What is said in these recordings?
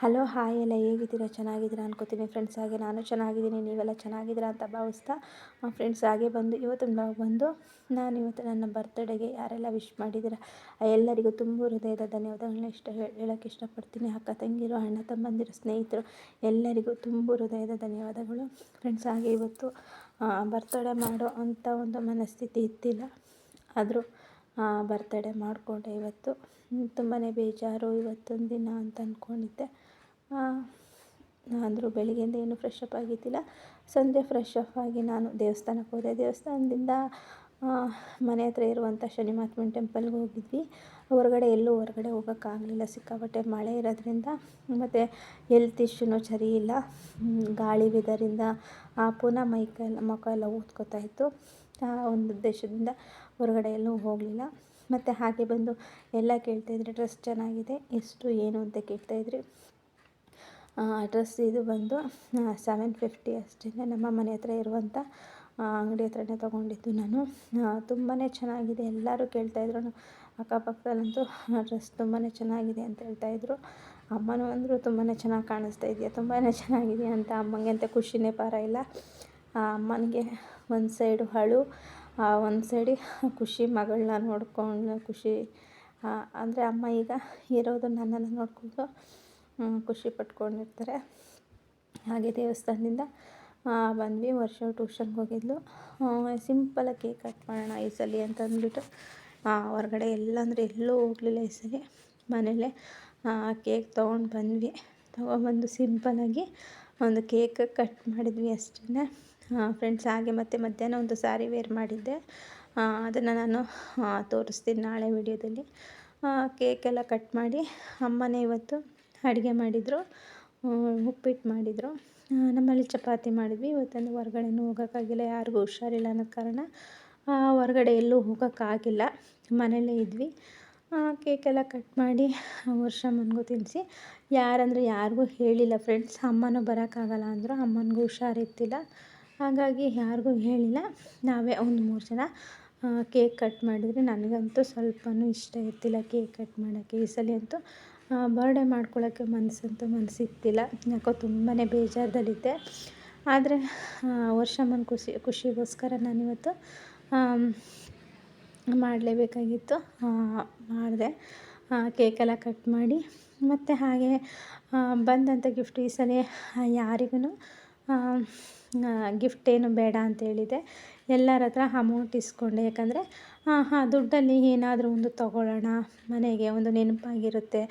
Hello, hi ಎಲ್ಲ ಹೇಗಿದ್ದೀರಾ? ಚೆನ್ನಾಗಿದ್ದೀರಾ ಅನ್ಕೋತೀನಿ. ಫ್ರೆಂಡ್ಸ್ ಹಾಗೆ ನಾನು ಚೆನ್ನಾಗಿದ್ದೀನಿ, ನೀವೆಲ್ಲ ಚೆನ್ನಾಗಿದ್ದೀರಾ ಅಂತ ಭಾವಿಸ್ತಾ ಫ್ರೆಂಡ್ಸ್ ಹಾಗೆ ಬಂದು, ಇವತ್ತು ಬಂದು, ನಾನು ಇವತ್ತು ನನ್ನ ಬರ್ತ್ಡೇಗೆ ಯಾರೆಲ್ಲ ವಿಶ್ ಮಾಡಿದ್ದೀರಾ? ಎಲ್ಲರಿಗೂ ತುಂಬ ಹೃದಯದ ಧನ್ಯವಾದಗಳನ್ನ ಇಷ್ಟ ಹೇಳೋಕ್ಕೆ ಇಷ್ಟಪಡ್ತೀನಿ. ಅಕ್ಕ ತಂಗಿರು, ಅಣ್ಣ ತಮ್ಮಂದಿರು, ಸ್ನೇಹಿತರು, ಎಲ್ಲರಿಗೂ ತುಂಬ ಹೃದಯದ ಧನ್ಯವಾದಗಳು. ಫ್ರೆಂಡ್ಸ್ ಹಾಗೆ ಇವತ್ತು ಬರ್ತ್ಡೇ ಮಾಡೋ ಅಂಥ ಒಂದು ಮನಸ್ಥಿತಿ ಇತ್ತಿಲ್ಲ ಆದರೂ ಬರ್ತ್ಡೇ ಮಾಡಿಕೊಂಡೆ ಇವತ್ತು. ತುಂಬಾ ಬೇಜಾರು ಇವತ್ತೊಂದು ದಿನ ಅಂತ ಅಂದ್ಕೊಂಡಿದ್ದೆ ಅಂದರೂ ಬೆಳಗ್ಗೆಯಿಂದ ಏನು ಫ್ರೆಶ್ ಅಪ್ ಆಗಿದ್ದಿಲ್ಲ. ಸಂಜೆ ಫ್ರೆಶ್ ಅಪ್ ಆಗಿ ನಾನು ದೇವಸ್ಥಾನಕ್ಕೆ ಹೋದೆ. ದೇವಸ್ಥಾನದಿಂದ ಮನೆ ಹತ್ರ ಇರುವಂಥ ಶನಿ ಮಹಾತ್ಮನ ಟೆಂಪಲ್ಗೆ ಹೋಗಿದ್ವಿ. ಹೊರಗಡೆ ಎಲ್ಲೂ ಹೊರಗಡೆ ಹೋಗೋಕ್ಕಾಗಲಿಲ್ಲ ಸಿಕ್ಕಾಪಟ್ಟೆ ಮಳೆ ಇರೋದ್ರಿಂದ. ಮತ್ತು ಎಲ್ತ್ ಇಶ್ಯೂನೂ ಸರಿ ಇಲ್ಲ. ಗಾಳಿ ಆ, ಪುನಃ ಮೈ ಕೈ ಮುಖ ಎಲ್ಲ ಊದ್ಕೋತಾ ಇತ್ತು. ಆ, ಒಂದು ಉದ್ದೇಶದಿಂದ ಹೊರಗಡೆ ಎಲ್ಲೂ ಹೋಗಲಿಲ್ಲ. ಮತ್ತು ಹಾಗೆ ಬಂದು ಎಲ್ಲ ಕೇಳ್ತಾಯಿದ್ರೆ ಡ್ರೆಸ್ ಚೆನ್ನಾಗಿದೆ. ಎಷ್ಟು, ಏನು? ಅಂತ ಕೇಳ್ತಾಯಿದ್ರಿ ಡ್ರೆಸ್ ಇದು ಬಂದು ಸೆವೆನ್ ಫಿಫ್ಟಿ ಅಷ್ಟೇ ನಮ್ಮ ಮನೆ ಹತ್ರ ಇರುವಂಥ ಅಂಗಡಿ ಹತ್ರನೇ ತೊಗೊಂಡಿದ್ದು ನಾನು. ತುಂಬಾ ಚೆನ್ನಾಗಿದೆ. ಎಲ್ಲರೂ ಕೇಳ್ತಾಯಿದ್ರು ಅಕ್ಕಪಕ್ಕದಲ್ಲಂತೂ ಡ್ರೆಸ್ ತುಂಬಾ ಚೆನ್ನಾಗಿದೆ ಅಂತ ಹೇಳ್ತಾಯಿದ್ರು ಅಮ್ಮನೂ ಅಂದರು ತುಂಬಾ ಚೆನ್ನಾಗಿ ಕಾಣಿಸ್ತಾ ಇದೆಯಾ? ತುಂಬಾ ಚೆನ್ನಾಗಿದೆ ಅಂತ ಅಮ್ಮಂಗೆ ಅಂತ ಖುಷಿನೇ ಪಾರ ಇಲ್ಲ. ಅಮ್ಮನಿಗೆ ಒಂದು ಸೈಡು ಅಳು ಒಂದು ಸೈಡಿ ಖುಷಿ, ಮಗಳನ್ನ ನೋಡ್ಕೊಂಡು ಖುಷಿ. ಅಂದರೆ ಅಮ್ಮ ಈಗ ಇರೋದು ನನ್ನನ್ನು ನೋಡಿಕೊಂಡು ಖುಷಿ ಪಟ್ಕೊಂಡಿರ್ತಾರೆ. ಹಾಗೆ ದೇವಸ್ಥಾನದಿಂದ ಬಂದ್ವಿ. ವರ್ಷ ಟ್ಯೂಷನ್ಗೆ ಹೋಗಿದ್ಲು. ಸಿಂಪಲಾಗಿ ಕೇಕ್ ಕಟ್ ಮಾಡೋಣ ಈ ಸಲ ಅಂತ ಅಂದ್ಬಿಟ್ಟು ಹೊರಗಡೆ ಎಲ್ಲ ಅಂದರೆ ಎಲ್ಲೂ ಹೋಗಲಿಲ್ಲ ಈ ಸಲ. ಮನೆಯಲ್ಲೇ ಕೇಕ್ ತೊಗೊಂಡು ಬಂದ್ವಿ. ತೊಗೊಂಬಂದು ಸಿಂಪಲಾಗಿ ಒಂದು ಕೇಕ್ ಕಟ್ ಮಾಡಿದ್ವಿ ಅಷ್ಟೇ ಫ್ರೆಂಡ್ಸ್ ಹಾಗೆ ಮತ್ತೆ ಮಧ್ಯಾಹ್ನ ಒಂದು ಸ್ಯಾರಿ ವೇರ್ ಮಾಡಿದ್ದೆ. ಅದನ್ನು ನಾನು ತೋರಿಸ್ತೀನಿ ನಾಳೆ ವಿಡಿಯೋದಲ್ಲಿ ಕೇಕೆಲ್ಲ ಕಟ್ ಮಾಡಿ, ಅಮ್ಮನೇ ಇವತ್ತು ಅಡುಗೆ ಮಾಡಿದರು ಉಪ್ಪಿಟ್ಟು ಮಾಡಿದರು. ನಮ್ಮಲ್ಲಿ ಚಪಾತಿ ಮಾಡಿದ್ವಿ. ಇವತ್ತಂದು ಹೊರ್ಗಡೆನೂ ಹೋಗೋಕ್ಕಾಗಿಲ್ಲ, ಯಾರಿಗೂ ಹುಷಾರಿಲ್ಲ ಅನ್ನೋ ಕಾರಣ ಹೊರ್ಗಡೆ ಎಲ್ಲೂ ಹೋಗೋಕ್ಕಾಗಿಲ್ಲ. ಮನೆಯಲ್ಲೇ ಇದ್ವಿ. ಕೇಕೆಲ್ಲ ಕಟ್ ಮಾಡಿ, ವರ್ಷ ವರ್ಷಮ್ಮನಿಗೂ ತಿನ್ನಿಸಿ ಯಾರಂದರೆ ಯಾರಿಗೂ ಹೇಳಿಲ್ಲ ಫ್ರೆಂಡ್ಸ್, ಅಮ್ಮನೂ ಬರೋಕ್ಕಾಗಲ್ಲ ಅಂದರು, ಅಮ್ಮನಿಗೂ ಹುಷಾರಿತ್ತಿಲ್ಲ ಹಾಗಾಗಿ ಯಾರಿಗೂ ಹೇಳಿಲ್ಲ. ನಾವೇ ಒಂದು ಮೂರು ಜನ ಕೇಕ್ ಕಟ್ ಮಾಡಿದರೆ ನನಗಂತೂ ಸ್ವಲ್ಪನೂ ಇಷ್ಟ ಇರ್ತಿಲ್ಲ ಕೇಕ್ ಕಟ್ ಮಾಡೋಕ್ಕೆ. ಈ ಸಲ ಅಂತೂ ಬರ್ಡೇ ಮಾಡ್ಕೊಳ್ಳೋಕ್ಕೆ ಮನಸ್ಸಂತೂ ಮನಸ್ಸಿತ್ತಿಲ್ಲ ಯಾಕೋ ತುಂಬಾ ಬೇಜಾರದಲ್ಲಿದ್ದೆ. ಆದರೆ ವರ್ಷಮ್ಮನ ಖುಷಿ, ಖುಷಿಗೋಸ್ಕರ ನಾನಿವತ್ತು ಮಾಡಲೇಬೇಕಾಗಿತ್ತು. ಮಾಡಿದೆ. ಕೇಕೆಲ್ಲ ಕಟ್ ಮಾಡಿ. ಮತ್ತು ಹಾಗೆ ಬಂದಂಥ ಗಿಫ್ಟ್ ಈ ಸಲ ಯಾರಿಗೂ ಗಿಫ್ಟ್ ಏನು ಬೇಡ ಅಂತ ಹೇಳಿದೆ. ಎಲ್ಲರ ಹತ್ರ ಅಮೌಂಟ್ ಇಸ್ಕೊಂಡೆ. ಯಾಕಂದರೆ ಹಾಂ, ದುಡ್ಡಲ್ಲಿ ಏನಾದರೂ ಒಂದು ತೊಗೊಳ್ಳೋಣ. ಮನೆಗೆ ಒಂದು ನೆನಪಾಗಿರುತ್ತೆ.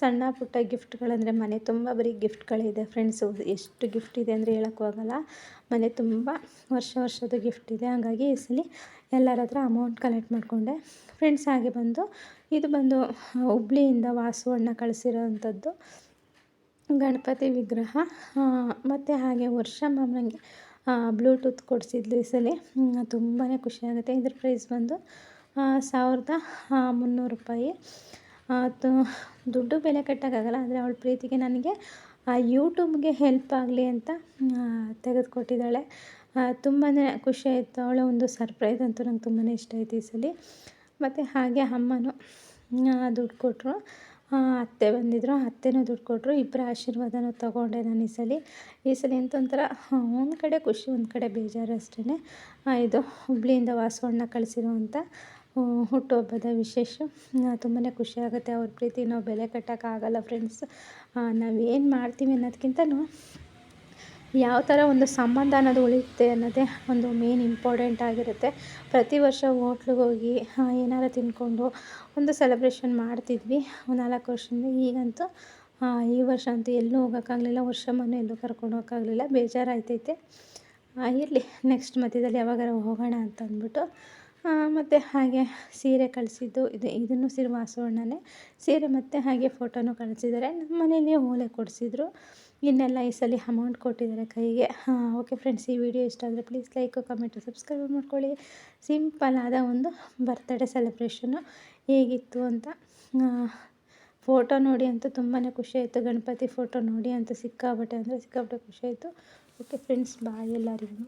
ಸಣ್ಣ ಪುಟ್ಟ ಗಿಫ್ಟ್ಗಳಂದರೆ ಮನೆ ತುಂಬ ಬರೀ ಗಿಫ್ಟ್ಗಳಿದೆ ಫ್ರೆಂಡ್ಸು ಎಷ್ಟು ಗಿಫ್ಟ್ ಇದೆ ಅಂದರೆ ಹೇಳೋಕ್ಕೂ ಆಗೋಲ್ಲ. ಮನೆ ತುಂಬ ವರ್ಷ ವರ್ಷದ ಗಿಫ್ಟ್ ಇದೆ. ಹಾಗಾಗಿ ಈ ಸಲ ಎಲ್ಲರ ಹತ್ರ ಅಮೌಂಟ್ ಕಲೆಕ್ಟ್ ಮಾಡಿಕೊಂಡೆ. ಫ್ರೆಂಡ್ಸ್ ಹಾಗೆ ಬಂದು, ಇದು ಬಂದು, ಹುಬ್ಳಿಯಿಂದ ವಾಸುವಣ್ಣ ಕಳಿಸಿರೋ ಗಣಪತಿ ವಿಗ್ರಹ. ಮತ್ತು ಹಾಗೆ ವರ್ಷ ನನಗೆ ಬ್ಲೂಟೂತ್ ಕೊಡಿಸಿದ್ಲು ಈ ಸಲ. ತುಂಬಾ ಖುಷಿಯಾಗುತ್ತೆ ಇದ್ರ ಪ್ರೈಸ್ ಬಂದು ಸಾವಿರದ ಮುನ್ನೂರು ರೂಪಾಯಿ. ತು, ದುಡ್ಡು ಬೆಲೆ ಕಟ್ಟೋಕ್ಕಾಗಲ್ಲ ಆದರೆ ಅವಳ ಪ್ರೀತಿಗೆ ನನಗೆ ಯೂಟ್ಯೂಬ್ಗೆ ಹೆಲ್ಪ್ ಆಗಲಿ ಅಂತ ತೆಗೆದುಕೊಟ್ಟಿದ್ದಾಳೆ. ತುಂಬಾ ಖುಷಿ ಆಯಿತು. ಅವಳ ಒಂದು ಸರ್ಪ್ರೈಸ್ ಅಂತೂ ನಂಗೆ ತುಂಬಾ ಇಷ್ಟ ಆಯಿತು ಈ ಸಲ. ಮತ್ತು ಹಾಗೆ ಅಮ್ಮನೂ ದುಡ್ಡು ಕೊಟ್ಟರು ಅತ್ತೆ ಬಂದಿದ್ದರು ಅತ್ತೆನೂ ದುಡ್ಡು ಕೊಟ್ಟರು ಇಬ್ಬರ ಆಶೀರ್ವಾದನೂ ತೊಗೊಂಡೆ ನಾನು ಈ ಸಲ. ಈ ಸಲ ಎಂತ ಒಂಥರ ಒಂದು ಕಡೆ ಖುಷಿ, ಒಂದು ಕಡೆ ಬೇಜಾರು ಅಷ್ಟೇ ಇದು ಹುಬ್ಳಿಯಿಂದ ವಾಸವಣ್ಣ ಕಳಿಸಿರುವಂಥ ಹುಟ್ಟುಹಬ್ಬದ ವಿಶೇಷ. ತುಂಬಾ ಖುಷಿಯಾಗುತ್ತೆ ಅವ್ರ ಪ್ರೀತಿ, ನಾವು ಬೆಲೆ ಕಟ್ಟೋಕ್ಕಾಗಲ್ಲ ಫ್ರೆಂಡ್ಸ್ ನಾವೇನು ಮಾಡ್ತೀವಿ ಅನ್ನೋದಕ್ಕಿಂತನೂ ಯಾವ ಥರ ಒಂದು ಸಂಬಂಧ ಅನ್ನೋದು ಉಳಿಯುತ್ತೆ ಅನ್ನೋದೇ ಒಂದು ಮೇನ್ ಇಂಪಾರ್ಟೆಂಟ್ ಆಗಿರುತ್ತೆ. ಪ್ರತಿ ವರ್ಷ ಹೋಟ್ಲಿಗೆ ಹೋಗಿ ಏನಾರು ತಿಂದ್ಕೊಂಡು ಒಂದು ಸೆಲೆಬ್ರೇಷನ್ ಮಾಡ್ತಿದ್ವಿ. ನಾಲ್ಕು ವರ್ಷದಿಂದ ಈಗಂತೂ ಈ ವರ್ಷ ಅಂತೂ ಎಲ್ಲೂ ಹೋಗೋಕ್ಕಾಗಲಿಲ್ಲ. ವರ್ಷಮ್ಮನೂ ಎಲ್ಲೂ ಕರ್ಕೊಂಡು ಹೋಗೋಕ್ಕಾಗಲಿಲ್ಲ. ಬೇಜಾರಾಯ್ತೈತೆ. ಇರಲಿ ನೆಕ್ಸ್ಟ್ ಮಧ್ಯದಲ್ಲಿ ಯಾವಾಗಾರ ಹೋಗೋಣ ಅಂತ ಅಂದ್ಬಿಟ್ಟು ಮತ್ತು ಹಾಗೆ ಸೀರೆ ಕಳಿಸಿದ್ದು, ಇದು, ಇದನ್ನು ಸೀರೆ ವಾಸವಣ್ಣನೇ ಸೀರೆ ಮತ್ತು ಹಾಗೆ ಫೋಟೋನು ಕಳಿಸಿದ್ದಾರೆ. ನಮ್ಮ ಮನೇಲಿ ಓಲೆ ಕೊಡಿಸಿದ್ರು. ಇನ್ನೆಲ್ಲ ಈ ಸಲ ಅಮೌಂಟ್ ಕೊಟ್ಟಿದ್ದಾರೆ ಕೈಗೆ. ಓಕೆ ಫ್ರೆಂಡ್ಸ್ ಈ ವಿಡಿಯೋ ಇಷ್ಟ ಆದರೆ ಪ್ಲೀಸ್ ಲೈಕ್ ಕಮೆಂಟು ಸಬ್ಸ್ಕ್ರೈಬ್ ಮಾಡ್ಕೊಳ್ಳಿ. ಸಿಂಪಲ್ ಆದ ಒಂದು ಬರ್ತ್ಡೇ ಸೆಲೆಬ್ರೇಷನ್ನು ಹೇಗಿತ್ತು ಅಂತ ಫೋಟೋ ನೋಡಿ ಅಂತೂ ತುಂಬಾ ಖುಷಿ ಆಯಿತು. ಗಣಪತಿ ಫೋಟೋ ನೋಡಿ ಅಂತೂ ಸಿಕ್ಕಾಬಟ್ಟೆ ಅಂದರೆ ಸಿಕ್ಕಾಬಟ್ಟೆ ಖುಷಿ ಆಯಿತು. ಓಕೆ ಫ್ರೆಂಡ್ಸ್ ಬಾಯ್ ಎಲ್ಲರಿಗೂ.